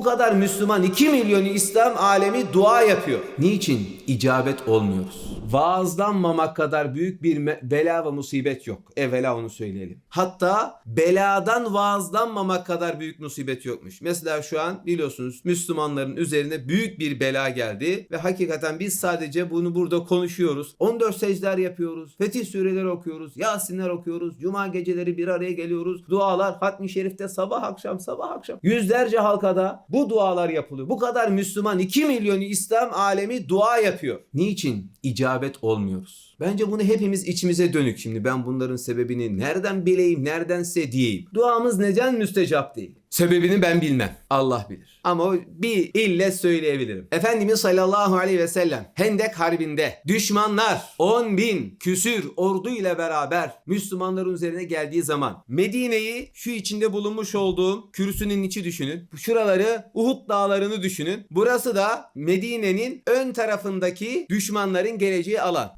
Bu kadar Müslüman 2 milyonu İslam alemi dua yapıyor. Niçin icabet olmuyoruz? Vaazlanmamak kadar büyük bir bela ve musibet yok. Evvela onu söyleyelim. Hatta beladan vaazlanmamak kadar büyük musibet yokmuş. Mesela şu an biliyorsunuz Müslümanların üzerine büyük bir bela geldi ve hakikaten biz sadece bunu burada konuşuyoruz. 14 secdeler yapıyoruz. Fetih sureleri okuyoruz. Yasinler okuyoruz. Cuma geceleri bir araya geliyoruz. Dualar Hatmi Şerif'te sabah akşam sabah akşam. Yüzlerce halkada bu dualar yapılıyor. Bu kadar Müslüman 2 milyonu İslam alemi dua yapıyor. Niçin icabet olmuyoruz? Bence bunu hepimiz içimize dönük şimdi. Ben bunların sebebini nereden bileyim, neredense diyeyim. Duamız neden müstecap değil? Sebebini ben bilmem. Allah bilir. Ama bir ille söyleyebilirim. Efendimiz sallallahu aleyhi ve sellem Hendek Harbi'nde düşmanlar 10 bin küsür ordu ile beraber Müslümanların üzerine geldiği zaman Medine'yi şu içinde bulunmuş olduğum kürsünün içi düşünün. Şuraları Uhud dağlarını düşünün. Burası da Medine'nin ön tarafındaki düşmanların geleceği alan.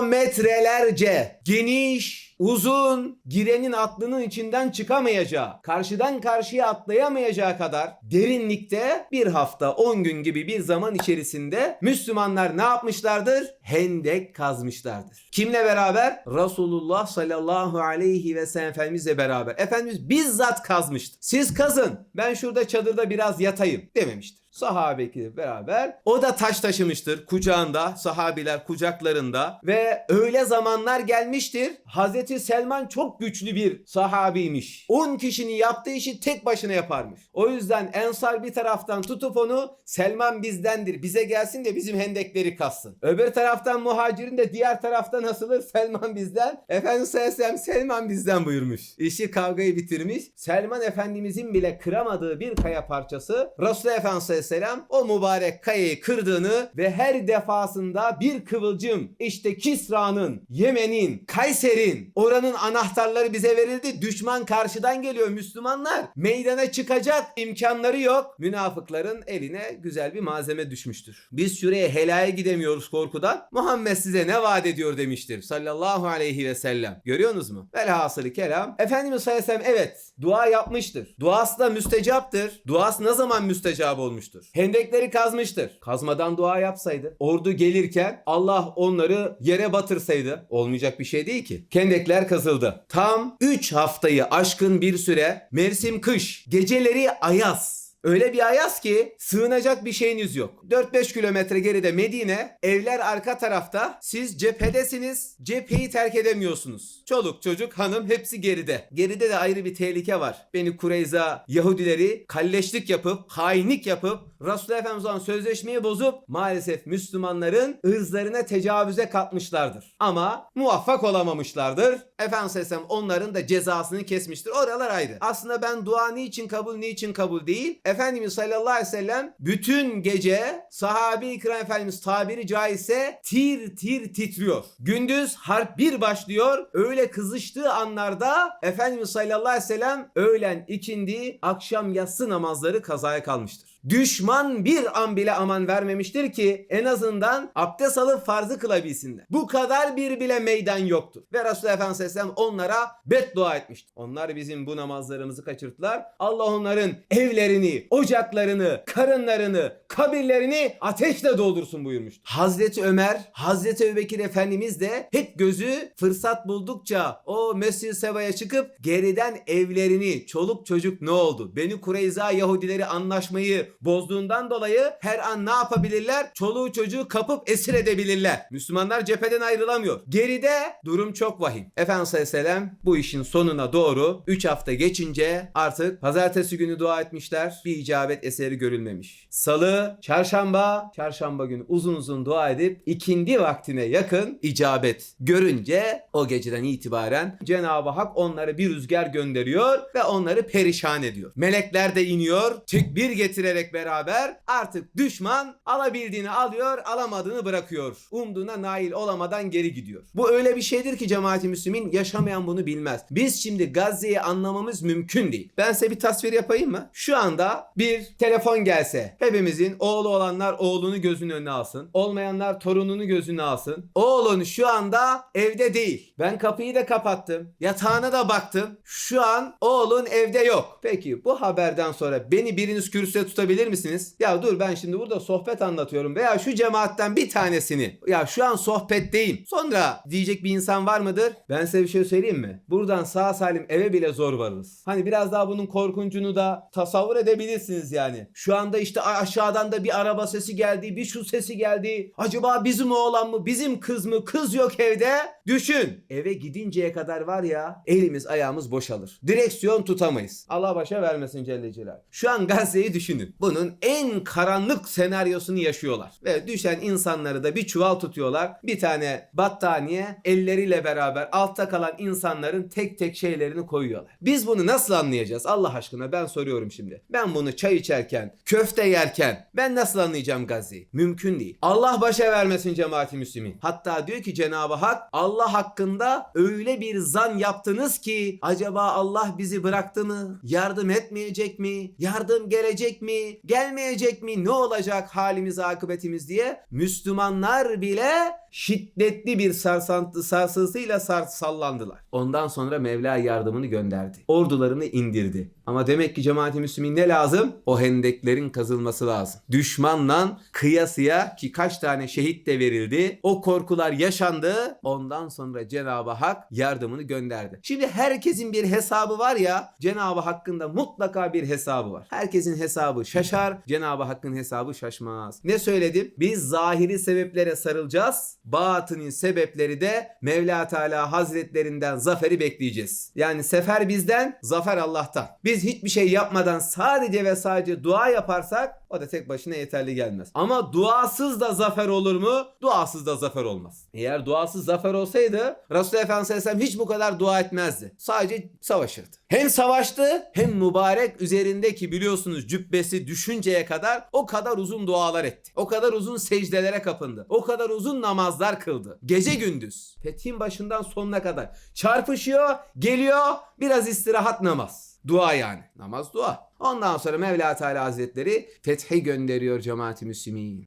Kilometrelerce geniş uzun, girenin aklının içinden çıkamayacağı, karşıdan karşıya atlayamayacağı kadar derinlikte bir hafta 10 gün gibi bir zaman içerisinde Müslümanlar ne yapmışlardır? Hendek kazmışlardır. Kimle beraber? Resulullah sallallahu aleyhi ve sellem Efendimizle beraber. Efendimiz bizzat kazmıştı. Siz kazın ben şurada çadırda biraz yatayım dememiştir. Sahabe ekibi beraber. O da taş taşımıştır kucağında, sahabiler kucaklarında ve öyle zamanlar gelmiştir. Hazreti Selman çok güçlü bir sahabiymiş. 10 kişinin yaptığı işi tek başına yaparmış. O yüzden Ensar bir taraftan tutup onu Selman bizdendir, bize gelsin de bizim hendekleri kazsın. Öbür taraftan muhacirin de diğer taraftan asılır Selman bizden. Efendimiz sallallahu aleyhi ve sellem Selman bizden buyurmuş. İşi kavgayı bitirmiş. Selman Efendimizin bile kıramadığı bir kaya parçası Resulullah Efendimiz Aleyhisselam o mübarek kayayı kırdığını ve her defasında bir kıvılcım işte Kisra'nın, Yemen'in, Kayser'in oranın anahtarları bize verildi. Düşman karşıdan geliyor Müslümanlar. Meydana çıkacak imkanları yok. Münafıkların eline güzel bir malzeme düşmüştür. Biz şuraya helaya gidemiyoruz korkudan. Muhammed size ne vaat ediyor demiştir sallallahu aleyhi ve sellem. Görüyorsunuz mu? Velhasılı kelam. Efendimiz sallallahu aleyhi ve sellem evet dua yapmıştır. Duası da müstecaptır. Duası ne zaman müstecap olmuştur? Hendekleri kazmıştır. Kazmadan dua yapsaydı. Ordu gelirken Allah onları yere batırsaydı. Olmayacak bir şey değil ki. Hendekler kazıldı. Tam 3 haftayı aşkın bir süre mevsim kış. Geceleri ayaz. Öyle bir ayaz ki sığınacak bir şeyiniz yok. 4-5 kilometre geride Medine, evler arka tarafta. Siz cephedesiniz, cepheyi terk edemiyorsunuz. Çoluk, çocuk, hanım hepsi geride. Geride de ayrı bir tehlike var. Beni Kureyza Yahudileri kalleşlik yapıp, hainlik yapıp, Resulullah Efendimiz olan sözleşmeyi bozup maalesef Müslümanların ırzlarına tecavüze katmışlardır. Ama muvaffak olamamışlardır. Efendimiz onların da cezasını kesmiştir. Oralar ayrı. Aslında ben dua niçin kabul, niçin kabul değil. Efendimiz sallallahu aleyhi ve sellem bütün gece sahabi ikram Efendimiz tabiri caizse tir tir titriyor. Gündüz harp bir başlıyor. Öyle kızıştığı anlarda Efendimiz sallallahu aleyhi ve sellem öğlen ikindi akşam yatsı namazları kazaya kalmıştır. Düşman bir an bile aman vermemiştir ki en azından abdest alıp farzı kılabilsinler. Bu kadar bir bile meydan yoktur. Ve Resulullah Efendimiz Aleyhisselam onlara beddua etmiştir. Onlar bizim bu namazlarımızı kaçırttılar. Allah onların evlerini, ocaklarını, karınlarını, kabirlerini ateşle doldursun buyurmuştur. Hazreti Ömer, Hazreti Ebubekir Efendimiz de hep gözü fırsat buldukça o Mescid-i Seva'ya çıkıp geriden evlerini, çoluk çocuk ne oldu? Beni Kureyza Yahudileri anlaşmayı bozduğundan dolayı her an ne yapabilirler? Çoluğu çocuğu kapıp esir edebilirler. Müslümanlar cepheden ayrılamıyor. Geride durum çok vahim. Efendimiz Aleyhisselam bu işin sonuna doğru 3 hafta geçince artık pazartesi günü dua etmişler. Bir icabet eseri görülmemiş. Salı, çarşamba, çarşamba günü uzun uzun dua edip ikindi vaktine yakın icabet görünce o geceden itibaren Cenab-ı Hak onlara bir rüzgar gönderiyor ve onları perişan ediyor. Melekler de iniyor, tekbir getirerek beraber artık düşman alabildiğini alıyor, alamadığını bırakıyor. Umduğuna nail olamadan geri gidiyor. Bu öyle bir şeydir ki cemaati Müslümin yaşamayan bunu bilmez. Biz şimdi Gazze'yi anlamamız mümkün değil. Ben size bir tasvir yapayım mı? Şu anda bir telefon gelse hepimizin oğlu olanlar oğlunu gözünün önüne alsın. Olmayanlar torununu gözüne alsın. Oğlun şu anda evde değil. Ben kapıyı da kapattım. Yatağına da baktım. Şu an oğlun evde yok. Peki bu haberden sonra beni biriniz kürsüye tutabilir misiniz? Ya dur ben şimdi burada sohbet anlatıyorum veya şu cemaatten bir tanesini. Ya şu an sohbetteyim. Sonra diyecek bir insan var mıdır? Ben size bir şey söyleyeyim mi? Buradan sağ salim eve bile zor varırız. Hani biraz daha bunun korkuncunu da tasavvur edebilirsiniz yani. Şu anda işte aşağıdan da bir araba sesi geldi, bir şu sesi geldi. Acaba bizim oğlan mı, bizim kız mı? Kız yok evde. Düşün. Eve gidinceye kadar var ya elimiz ayağımız boşalır. Direksiyon tutamayız. Allah başa vermesin Celle Celal. Şu an Gazze'yi düşünün. Bunun en karanlık senaryosunu yaşıyorlar. Ve düşen insanları da bir çuval tutuyorlar. Bir tane battaniye elleriyle beraber altta kalan insanların tek tek şeylerini koyuyorlar. Biz bunu nasıl anlayacağız? Allah aşkına ben soruyorum şimdi. Ben bunu çay içerken, köfte yerken ben nasıl anlayacağım Gazze'yi? Mümkün değil. Allah başa vermesin cemaati müslümin. Hatta diyor ki Cenab-ı Hak Allah hakkında öyle bir zan yaptınız ki acaba Allah bizi bıraktı mı? Yardım etmeyecek mi? Yardım gelecek mi? Gelmeyecek mi? Ne olacak halimiz akıbetimiz diye Müslümanlar bile şiddetli bir sarsantı sarsılsıyla sar, sallandılar. Ondan sonra Mevla yardımını gönderdi. Ordularını indirdi. Ama demek ki cemaati müslümin ne lazım? O hendeklerin kazılması lazım. Düşmanla kıyasıya ki kaç tane şehit de verildi. O korkular yaşandı. Ondan sonra Cenab-ı Hak yardımını gönderdi. Şimdi herkesin bir hesabı var ya Cenab-ı Hakk'ın da mutlaka bir hesabı var. Herkesin hesabı şaşar. Cenab-ı Hakk'ın hesabı şaşmaz. Ne söyledim? Biz zahiri sebeplere sarılacağız. Batının sebepleri de Mevla Teala Hazretlerinden zaferi bekleyeceğiz. Yani sefer bizden, zafer Allah'tan. Biz hiçbir şey yapmadan sadece ve sadece dua yaparsak o da tek başına yeterli gelmez. Ama duasız da zafer olur mu? Duasız da zafer olmaz. Eğer duasız zafer olsaydı Resulullah Efendimiz Aleyhisselam hiç bu kadar dua etmezdi. Sadece savaşırdı. Hem savaştı hem mübarek üzerindeki biliyorsunuz cübbesi düşünceye kadar o kadar uzun dualar etti. O kadar uzun secdelere kapındı. O kadar uzun namazlar kıldı. Gece gündüz. Fethin başından sonuna kadar. Çarpışıyor, geliyor, biraz istirahat namaz. Dua yani. Namaz dua. Ondan sonra Mevla Teala Hazretleri fethi gönderiyor cemaati müslümin.